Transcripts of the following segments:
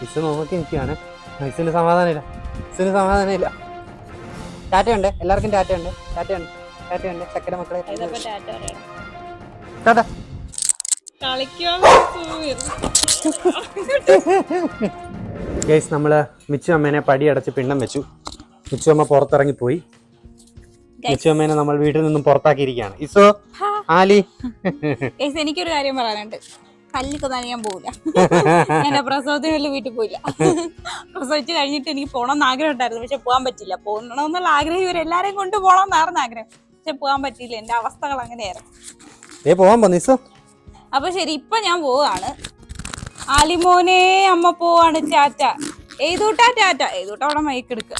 Miss നോക്കി നിൽക്കുകയാണ്. മിസ്സിന് സമാധാനമില്ല. മിസ്സിന് സമാധാനമില്ല. ടാറ്റയുണ്ട്. എല്ലാവർക്കും ടാറ്റയുണ്ട്. ടാറ്റയുണ്ട്. ടാറ്റയുണ്ട്. ചക്കര മക്കളെ. ടാറ്റ ഗൈസ് നമ്മൾ മിച്ചു അമ്മേനെ പടി അടച്ച് പിണ്ണം വെച്ചു. മിച്ചു അമ്മ പുറത്തിറങ്ങി പോയി മിച്ചു അമ്മേനെ നമ്മൾ വീട്ടിൽ നിന്നും പുറത്താക്കിയിരിക്കുകയാണ്. ഇസോ ആലി. എനിക്കൊരു കാര്യം പറയാനുണ്ട്. കല്ലിൽ നനയാൻ ഞാൻ പോവില്ല. എന്റെ പ്രസവത്തിന് വലിയ വീട്ടിൽ പോയില്ല. പ്രസവിച്ച് കഴിഞ്ഞിട്ട് എനിക്ക് പോകണമെന്ന് ആഗ്രഹം ഉണ്ടായിരുന്നു. പക്ഷെ പോകാൻ പറ്റില്ല. പോകണമെന്നുള്ള ആഗ്രഹം ഇവരെല്ലാരെയും കൊണ്ട് പോകണമെന്നായിരുന്നു ആഗ്രഹം. പക്ഷെ പോകാൻ പറ്റിയില്ല. എന്റെ അവസ്ഥകൾ അങ്ങനെയായിരുന്നു. അപ്പൊ ശരി ഇപ്പൊ ഞാൻ പോവാണ്. ആലിമോനെ അമ്മ പോവാണ്. ചാറ്റ എഴുതൂട്ടാ ടാറ്റ എഴുതൂട്ട അവിടെ മൈക്ക് എടുക്ക.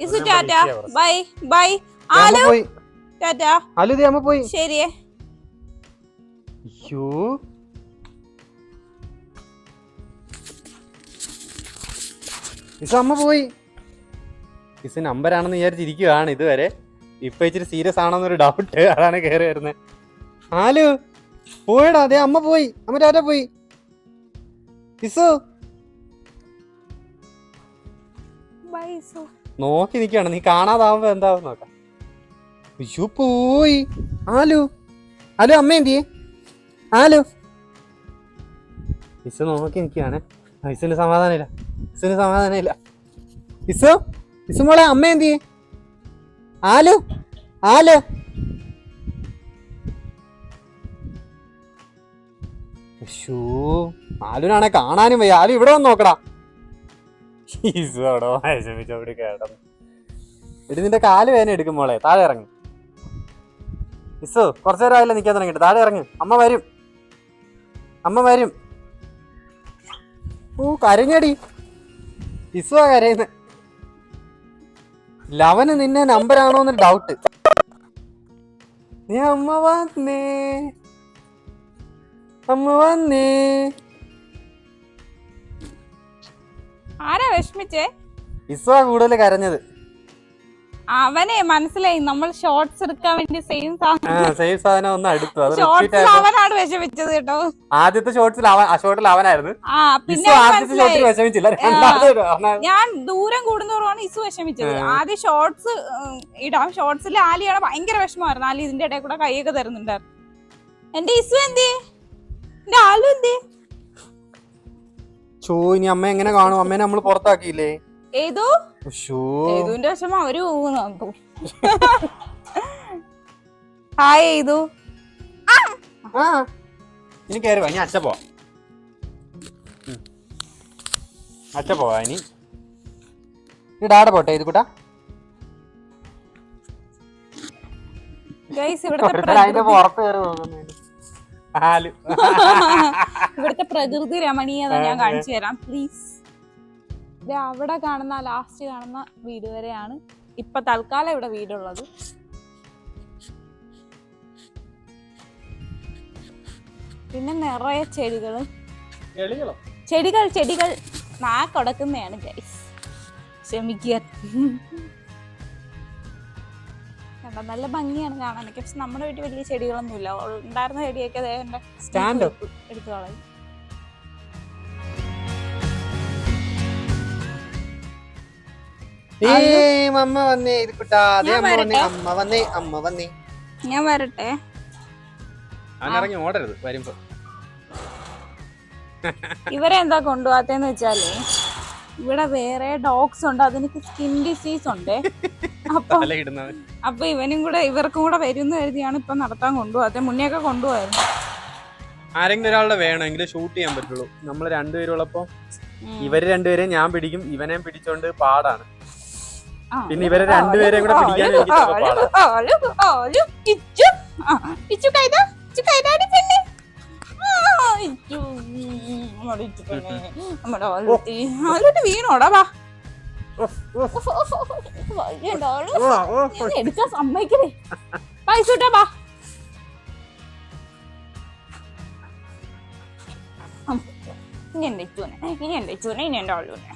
Isu tata. Bye bye. Aalu? Tata. Aalu അമ്മ പോയി. ശരിയേ. അയ്യോ. ഇസ അമ്മ പോയി. ഇസ് നമ്പറാണെന്ന് വിചാരിച്ചിരിക്കുകയാണ് ഇതുവരെ. ഇപ്പൊ ഇച്ചിരി സീരിയസ് ആണെന്നൊരു ഡൗട്ട് അതാണ് കയറി വരുന്നത് ആലു പോയടാ. അതെ അമ്മ പോയി. അമ്മ രാജ പോയി. ഇസു നോക്കി നിൽക്കുകയാണ് നീ കാണാതാവുമ്പോ എന്താവും നോക്കാം. അയ്യോ പോയി. ആലു. ആലു അമ്മ എന്തിയെ? ആലു. ഇസ് നോക്കി നിൽക്കുകയാണ് ഇസിന് സമാധാനമില്ല. ഇസിന് സമാധാനമില്ല. ഇസു ഇസു മോളെ അമ്മ എന്തി ആലു ആലു. ആലുനാണെ കാണാനും വയ്യ. ആലു ഇവിടെ വന്ന് നോക്കടാ. ഇസു അവിടെ വിഷമിച്ചവിടെ കേടന്നു. എടി നിന്റെ കാൽ വേദന എടുക്കും മോളെ. താഴെ ഇറങ്ങി. ഇസു കുറച്ചു നേരം ആയില്ല നിൽക്കാൻ തുടങ്ങിയിട്ട്. താഴെ ഇറങ്ങി. അമ്മ വരും. അമ്മ വരും. ഓ കരഞ്ഞടി. ഇസു കരയുന്ന. ലവന് നിന്നെ നമ്പറാണോ എന്ന് ഡൗട്ട് നീ അമ്മ വന്നേ. അമ്മ വന്നേ. ആരാ വിഷമിച്ചേ? ഇസു ആ കൂടുതൽ കരഞ്ഞത്. അവനെ മനസ്സിലായി നമ്മൾ ഷോർട്സ് എടുക്കാൻ വേണ്ടി സെയിം ആ സെയിം സാധനം ഒന്ന് അടുത്തു ഷോർട്സിൽ അവനാണ് വിഷമിച്ചത് കേട്ടോ. ആദ്യത്തെ ഷോർട്സിൽ അവൻ ആ അവനായിരുന്നു. ആ പിന്നെ ആദ്യത്തെ വിഷമിച്ചില്ല. ഞാൻ ദൂരം കൂടുന്നവരുമാണ് ഇസു വിഷമിച്ചത്. ആദ്യം ഷോർട്സ് ഇടാം. ഷോർട്സിൽ ആലിയാണ് ഭയങ്കര വിഷമമായിരുന്നു. ആലി ഇതിന്റെ ഇടയിൽ കൂടെ കൈയൊക്കെ തരുന്നുണ്ടായിരുന്നു. എന്റെ ഇസു എന്തേ? എന്റെ ആലു എന്തേ? ചോ ഇനി അമ്മ എങ്ങനെ കാണും? അമ്മേനെ നമ്മൾ പുറത്താക്കിയില്ലേ? ഏതോ? ഏതുവിന്റെ വിഷമം? അവർ പോകുന്നു ഹായ് ഏതു? ആ. ഇനി കയറി വാ ഇനി അച്ഛ പോവാ. അച്ഛ പോവാ ഇനി. ഡാഡ പോട്ടെ ഇത് കൂട്ടാ? ഇവിടുത്തെ പ്രകൃതി രമണീയത ഞാൻ കാണിച്ചു തരാം പ്ലീസ് അവിടെ കാണുന്ന ലാസ്റ്റ് കാണുന്ന വീട് വരെയാണ് ഇപ്പൊ തൽക്കാലം ഇവിടെ വീടുള്ളത്. പിന്നെ നിറയെ ചെടികളും. ചെടികൾ ചെടികൾ. നാക്കൊടക്കുന്നതാണ് ഗൈസ് ക്ഷമിക്കുക. കണ്ടോ, നല്ല ഭംഗിയാണ് കാണാനൊക്കെ. പക്ഷെ നമ്മുടെ വീട്ടിൽ വലിയ ചെടികളൊന്നുമില്ല. ഉണ്ടായിരുന്ന ചെടിയൊക്കെ സ്റ്റാൻഡ് എടുത്തു കളയും. ഏ അമ്മ വന്നേ ഇത് കുട്ടാ അതെ ഞാൻ അമ്മ വന്നേ വരട്ടെ? അമ്മ വന്നേ അമ്മ വന്നേ. ഞാൻ വരട്ടെ. അവനിറങ്ങി ഓടരുത് വരുമ്പോ. ഇവരെ എന്താ കൊണ്ടുപോകാത്തെന്ന് വെച്ചാലേ ഇവിടെ വേറെ ഡോഗ്സ് ഉണ്ട് അതിനൊക്കെ സ്കിൻ ഡിസീസ് ഉണ്ട്. അപ്പൊ തലയിടുന്നവൻ അപ്പൊ ഇവനും കൂടെ ഇവർക്കും കൂടെ വരുന്ന കരുതിയാണ് ഇപ്പൊ നടത്താൻ കൊണ്ടുപോകാത്തെ മുന്നേ ഒക്കെ കൊണ്ടുപോയായിരുന്നു. ആരെങ്കിലും ഒരാളുടെ വേണമെങ്കിൽ ഷൂട്ട് ചെയ്യാൻ പറ്റുള്ളൂ. നമ്മൾ രണ്ടുപേരുള്ളപ്പോ. ഇവർ രണ്ടുപേരെയും ഞാൻ പിടിക്കും ഇവനെയും പിടിച്ചോണ്ട് പാടാണ്. പിന്നെ ഇവരെ രണ്ടുപേരെ കൂടെ പിടിക്കാൻ നമ്മുടെ വീണോടാ വാ. എടുക്കാൻ സമ്മതിക്കണേ പൈസ ഇട്ടാ വാ. ഇനി എന്റെ ഇച്ചുനെ ഇനി എന്റെ ഇച്ചുനെ ഇനി എന്റെ ആളൂനെ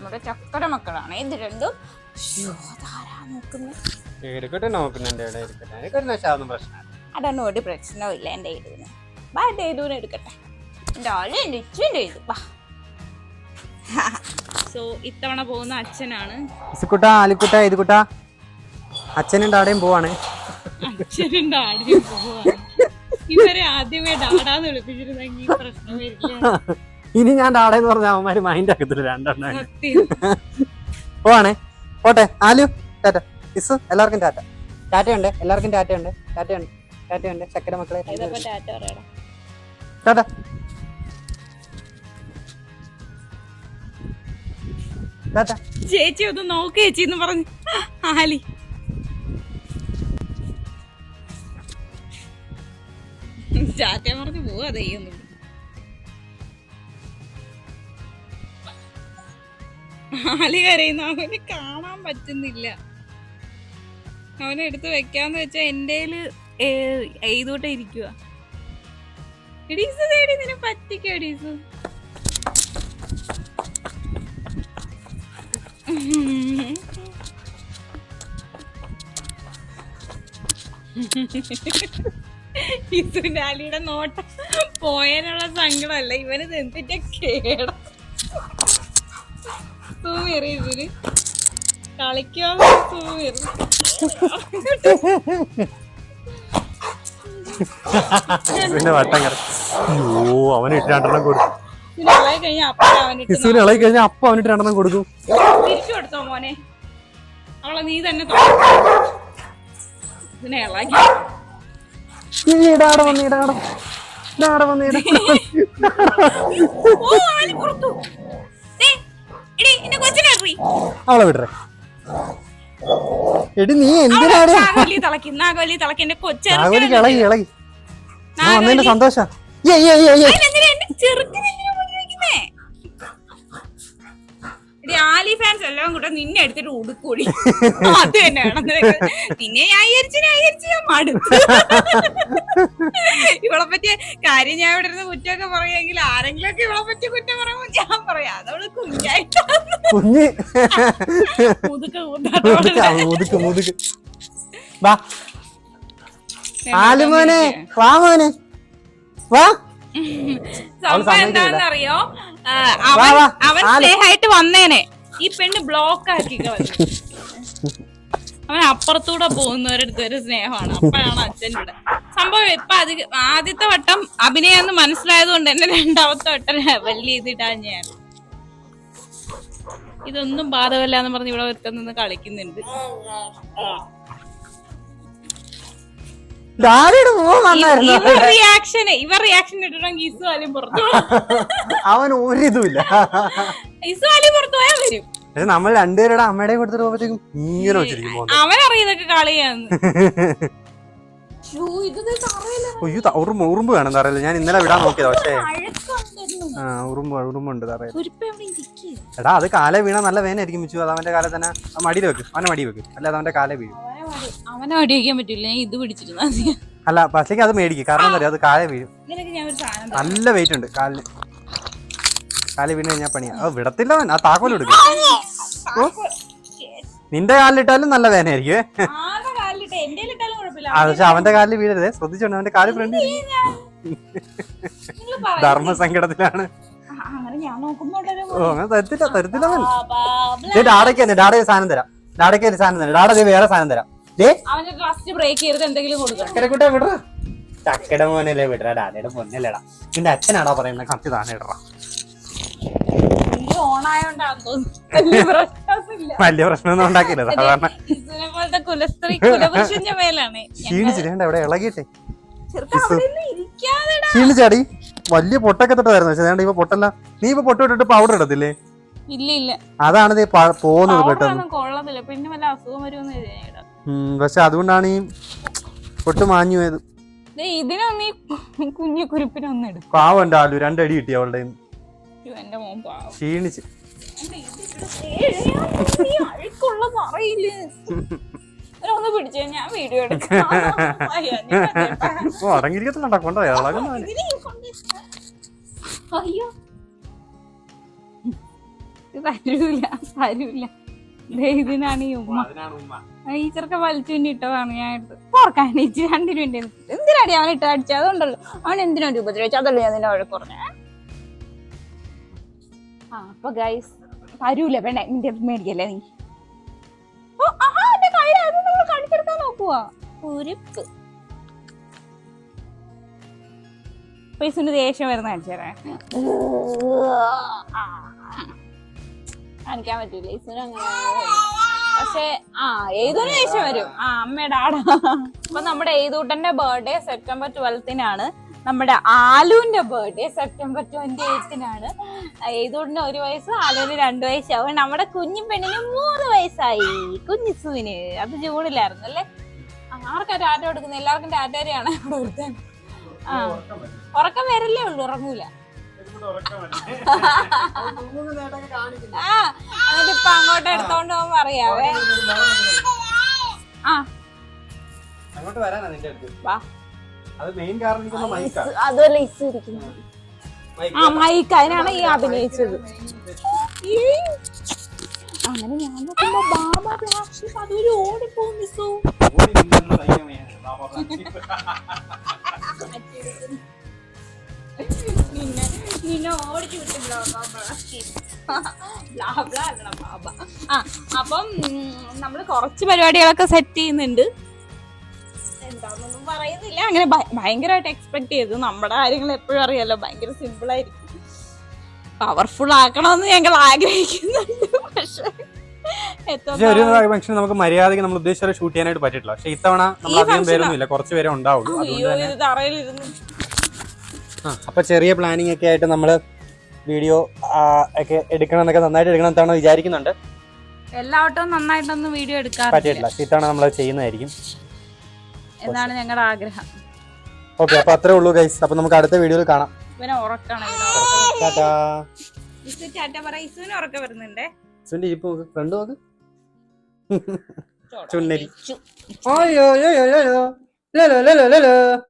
നമ്മുടെ ചക്കര മക്കളാണ്. ഇത് രണ്ടും അതാണ് ഒരു പ്രശ്നവും എന്റെ ഇടുവിന് ബാ എന്റെ ഇടുവിനെ എടുക്കട്ടെ. എന്റെ ആൾ എന്റെ ഇച്ചു എന്റെ ഇത് വാ. സോ ഇത്തവണ പോകുന്ന അച്ഛനാണ്. ഇസുക്കുട്ട ആലിക്കുട്ട ഇതുകുട്ട അച്ഛനും ഡാടയും പോവാണ്. അച്ഛനും ഡാഡിയും പോവാണ്. ഇവരെ ആദ്യമേ ഡാഡാന്ന് വിളിപ്പിച്ചിരുന്നെങ്കിൽ പ്രശ്നം വരില്ല ഇനി ഞാൻ ഡാടയെന്ന് പറഞ്ഞ അവന്മാര് മൈൻഡ് ആക്കത്തില്ല രണ്ടെണ്ണം പോവാണേ. പോട്ടെ. ആലു ടാറ്റ. മിസ് എല്ലാവർക്കും ടാറ്റ. ടാറ്റയുണ്ട് എല്ലാവർക്കും ടാറ്റയുണ്ട്. ടാറ്റയുണ്ട് ടാറ്റയുണ്ട്. ചക്കര മക്കളെ ടാറ്റ. ചേച്ചി ഒന്ന് നോക്ക് ചേച്ചി എന്ന് പറഞ്ഞു. ആലി. ചാറ്റ പറഞ്ഞു പോവാ ദയ്യൊന്നും ആലി കരയുന്നു. അവന് കാണാൻ പറ്റുന്നില്ല. അവനെ എടുത്ത് വെക്കാന്ന് വെച്ചാ എന്റെ എഴുതോട്ടെ ഇരിക്കുക എടീസ് തേടി നിന്നെ പറ്റിക്കോ അലിയുടെ നോട്ടം പോയതിനുള്ള സങ്കടമല്ല. ഇവന് എന്തിന്റെ കേട. ഇസുവിന്റെ വട്ടം അയ്യോ അവന് ഇട്ട് രണ്ടെണ്ണം കൊടുക്കും ഇളകി കഴിഞ്ഞാൽ അപ്പ അവനിട്ട് രണ്ടെണ്ണം കൊടുക്കും തിരിച്ചു കൊടുത്തോ മോനെ. അവളെ നീ തന്നെ. ഇതിനെ ഇളകി. ഇടാടെ വന്ന് ഇടാടെ ഇടാടെ വന്ന് ഇടാടെ അവളെ വിടറേ. എടി നീ എന്തിനാണ് ഇളകി ഇളകി. സന്തോഷം. ചെറുക്കനെ ആലി ഫാൻസ് എല്ലാം കൂടെ നിന്നെ എടുത്തിട്ട് ഉടുക്കൂടി അത് തന്നെയാണ്. പിന്നെ ഞാൻ മടുത്തു. ഇവളെ പറ്റിയ കാര്യം ഞാൻ ഇവിടെ ഇരുന്ന് കുറ്റമൊക്കെ പറയുമെങ്കിൽ ആരെങ്കിലും ഒക്കെ ഇവളെ പറ്റി കുറ്റം പറയുമ്പോ ഞാൻ പറയാം. അതവൾ കുഞ്ഞായിട്ട്. കുഞ്ഞ്. മുതുക്ക കൂത്താട്ടോടെ ആ, മുതുക്ക് മുതുക്ക്. വാ. ആലുമോനെ വാ മോനെ. വാ. സംഭവം എന്താണെന്നറിയോ അവൻ സ്നേഹായിട്ട് സ്നേഹമായിട്ട് വന്നേനെ. ഈ പെണ്ണ് ബ്ലോക്ക് ആക്കി അവൻ അപ്പുറത്തൂടെ പോകുന്നവരടുത്ത് ഒരു സ്നേഹമാണ്. അപ്പോഴാണ് അച്ഛന്റെ സംഭവം ഇപ്പൊ അധിക ആദ്യത്തെ വട്ടം അഭിനയെന്ന് മനസ്സിലായത് കൊണ്ട് എന്നെ രണ്ടാമത്തെ വട്ടം വലിയ ഇതിട്ടാ ഞാൻ. ഇതൊന്നും ബാധമല്ല എന്ന് പറഞ്ഞ് ഇവിടെ ഒരുത്തം നിന്ന് കളിക്കുന്നുണ്ട്. ഡാഡിയുടെ മുഖം നന്നായിരുന്നു? ഇവർ റിയാക്ഷൻ ഇവർ റിയാക്ഷൻ ഇട്ടിട്ടുണ്ടെങ്കിൽ ഇസു ആലും പുറത്തു അവൻ ഒരു ഇതുമില്ല. ആലും പുറത്തു പോയാൽ വരും. പക്ഷെ നമ്മൾ രണ്ടുപേരുടെ അമ്മയുടെ കൊടുത്തിട്ട് പോകുമ്പോഴത്തേക്കും ഇങ്ങനെ വെച്ചിരിക്കും മോനെ. അവനറിയാം ഇതൊക്കെ കളിയാന്ന് ഇത് അയ്യോ ത- ഉറുമ്പ് ഉറുമ്പ് വേണം തറയില്ല? ഞാൻ ഇന്നലെ വിടാൻ നോക്കിയതാ പക്ഷേ. ആ ഉറുമ്പ് ഉറുമ്പുണ്ട് എടാ അത് കാലേ വീണാ നല്ല വേനായിരിക്കും മിച്ചു. അത് അവന്റെ കാലേ തന്നെ മടിയിൽ വെക്ക്. അവനെ മടി വെക്കും. അല്ലാതെ അവന്റെ കാലേ വീഴും. അവനെ അടി പറ്റില്ല. ഞാൻ ഇത് പിടിച്ചിരുന്നാ അല്ല പക്ഷേക്ക് അത് മേടിക്കും. കാരണം എന്താ അത് കാല വീഴും. നിനക്ക് ഞാൻ ഒരു സാധനം നല്ല വെയിറ്റ് ഉണ്ട്. കാലിന് കാലിൽ വീണ് കഴിഞ്ഞാൽ പണിയാ. അത് വിടത്തില്ല അവൻ. ആ താക്കോൽ എടുക്കും. നിന്റെ കാലിലിട്ടാലും നല്ല ആ പക്ഷെ അവന്റെ കാലിൽ വീഴരുത്. ശ്രദ്ധിച്ചോണ്ട് അവന്റെ കാൽ ഫ്രണ്ട് ധർമ്മ അങ്ങനെ തരത്തില്ല തരത്തില്ല അവൻ. ഡാഡയ്ക്ക് തന്നെ ഡാഡ സാധനം തരാം. ഡാഡയ്ക്ക് സാധനം തരാം. ഡാഡ വേറെ സാധനം തരാം. അവന്റെ ബ്രേക്ക് എന്തെങ്കിലും കൊടുക്കണം ചക്കരക്കുട്ട വിടറ. ചക്കയുടെ മോനല്ലേ വിടറ. ഡാഡയുടെ പൊന്നല്ലേടാ. നിന്റെ അച്ഛനാടാ പറയുന്നത് കത്തി ഇടറ. തോന്നുന്നു. വലിയ പ്രശ്നമൊന്നും ഉണ്ടാക്കില്ല സാധാരണ ഇസുവിനെ പോലത്തെ കുലസ്ത്രീ കുലപുരുഷന്റെ മേലാണ്. ക്ഷീണിച്ചിട്ട് ഇവിടെ ഇളകിയിട്ടെ. ചെറുക്കൻ അവിടെ ഇരിക്കാതെടാ. ക്ഷീണിച്ചാടി. വലിയ പൊട്ടൊക്കെ തൊട്ടായിരുന്നു പക്ഷെ ഇപ്പൊ പൊട്ടല്ല. നീ ഇപ്പൊ പൊട്ട് ഇട്ടിട്ട് പൗഡർ ഇടത്തില്ലേ? ഇല്ല ഇല്ല. അതാണ് പോകുന്നത് പെട്ടെന്ന്. കൊള്ളത്തില്ല. പിന്നെ വല്ല അസുഖം വരുമെന്ന് പക്ഷെ അതുകൊണ്ടാണ് ഈ പൊട്ട് മാഞ്ഞു പോയത്. ഇതിനൊന്നും ഈ കുഞ്ഞു കുരുപ്പിനൊന്നും എടുക്കും പാവം എന്റെ ആലു രണ്ടടി കിട്ടി അവളുടെ. എന്റെ മോൻ പാവം. ക്ഷീണിച്ച്. ഈ അഴുക്കുള്ള പറയില്ലേ ഒന്ന് പിടിച്ചേ ഞാൻ വീഡിയോ എടുക്കാം. അയ്യോ, അടങ്ങിയിരിക്കത്തില്ല തരൂല തരൂല. ഇതിനാണ് ഈ ഉമ്മ. ഈ വലിച്ചു മിണ്ടി ഇട്ടതാണ് ഞാൻ ഓർക്കാൻ ഇച്ചി രണ്ടിന് വേണ്ടി എന്തിനാടി അവൻ ഇട്ട് അടിച്ചത് അതുകൊണ്ടല്ലോ. അവൻ എന്തിനാ ഒരു ഉപദ്രവിച്ചു? അതല്ലേ ഞാൻ നിന്നെ കുറഞ്ഞ ആ അപ്പൊ ഗൈസ് തരൂല വേണ്ട നിന്റെ മേടിക്കല്ലേ നീ? നമ്മൾ ദേഷ്യം വരുന്ന കാണിച്ചേരാ കാണിക്കാൻ പറ്റൂല. ഈസുന് പക്ഷെ ആ ഏതൊരു ദേഷ്യം വരും. ആ അമ്മയുടെ ആടാ. അപ്പൊ നമ്മുടെ ഏതൂട്ടന്റെ ബർത്ത്ഡേ സെപ്റ്റംബർ ട്വൽത്തിനാണ് നമ്മുടെ ആലുവിന്റെ ബർത്ത്ഡേ സെപ്റ്റംബർ ട്വന്റി എയ്ത്തിനാണ് ഏതൂടിന് ഒരു വയസ്സ് ആലുവിന് രണ്ട് വയസ്സാവും നമ്മുടെ കുഞ്ഞു പെണ്ണിന് മൂന്ന് വയസ്സായി. കുഞ്ഞു സുവിന് അത് ജൂണിലായിരുന്നു അല്ലേ? ആർക്കാ ടാറ്റ കൊടുക്കുന്നത് എല്ലാവർക്കും ഡാറ്റ ഇവിടെ കൊടുത്തത്. ആ ഉറക്കം വരല്ലേ ഉള്ളൂ ഉറങ്ങൂല. ആ എന്നിട്ട് ഇപ്പൊ അങ്ങോട്ട് എടുത്തോണ്ട് പോകുമ്പോ അറിയാവേ. ആ. അങ്ങോട്ട് വരാനാ നിന്റെ അടുത്ത്. വാ. അത് മെയിൻ കാരണം എനിക്കൊന്ന് മൈക്കാ അതുമല്ല ഇസ് ഇരിക്കുന്നു. ആ മൈക്ക് അതിനാണ് ഈ അഭിനയിച്ചത്. അങ്ങനെ ഞാൻ നോക്കുമ്പോ ബാബ ബ്ലാസ്റ്റേഴ്സ് അതൊരു ഓടിപ്പോകും മിസ്സു. നിന്നെ ആ അപ്പം നമ്മൾ കുറച്ച് പരിപാടികളൊക്കെ സെറ്റ് ചെയ്യുന്നുണ്ട്. എന്താണെന്നൊന്നും പറയുന്നില്ല. അങ്ങനെ ഭയങ്കരമായിട്ട് എക്സ്പെക്ട് ചെയ്തു. നമ്മുടെ കാര്യങ്ങൾ എപ്പോഴും അറിയാലോ ഭയങ്കര സിമ്പിൾ ആയിരിക്കും. പവർഫുൾ ആക്കണമെന്ന് ഞങ്ങൾ ആഗ്രഹിക്കുന്നുണ്ട്. പക്ഷേ പക്ഷെ ഒരു ഫംഗ്ഷൻ നമുക്ക് മര്യാദയ്ക്ക് നമ്മൾ ഉദ്ദേശിച്ച ഷൂട്ട് ചെയ്യാനായിട്ട് പറ്റിയിട്ടില്ല പക്ഷെ ഇത്തവണ നമ്മൾ ഈ അധികം പേരൊന്നും ഇല്ല. കുറച്ച് പേരെ ഉണ്ടാവുള്ളൂ. അതുകൊണ്ട് തന്നെ അപ്പൊ ചെറിയ പ്ലാനിങ് ഒക്കെ ആയിട്ട് നമ്മൾ വീഡിയോ ഒക്കെ എടുക്കണം എന്നൊക്കെ നന്നായിട്ട് എടുക്കണം എന്നാണ് വിചാരിക്കുന്നുണ്ട്. എല്ലാവട്ടവും നന്നായിട്ടൊന്നും വീഡിയോ എടുക്കാൻ പറ്റിയിട്ടില്ല. ഇത്തവണ നമ്മൾ ചെയ്യുന്നതായിരിക്കും. എന്നാണ് ഞങ്ങളുടെ ആഗ്രഹം. ഓക്കെ അപ്പൊ അത്രേ ഉള്ളൂ ഗൈസ് അപ്പൊ നമുക്ക് അടുത്ത വീഡിയോയിൽ കാണാം. ഇവനെ ഉറക്കാണ് ഇവനെ ഉറക്കം. ഇസുവിന് വരുന്നുണ്ടേ? സുന്റെ ഇരിപ്പ് നോക്ക്. ഫ്രണ്ട് നോക്ക്. ചുണ്ണരി. ഓയോ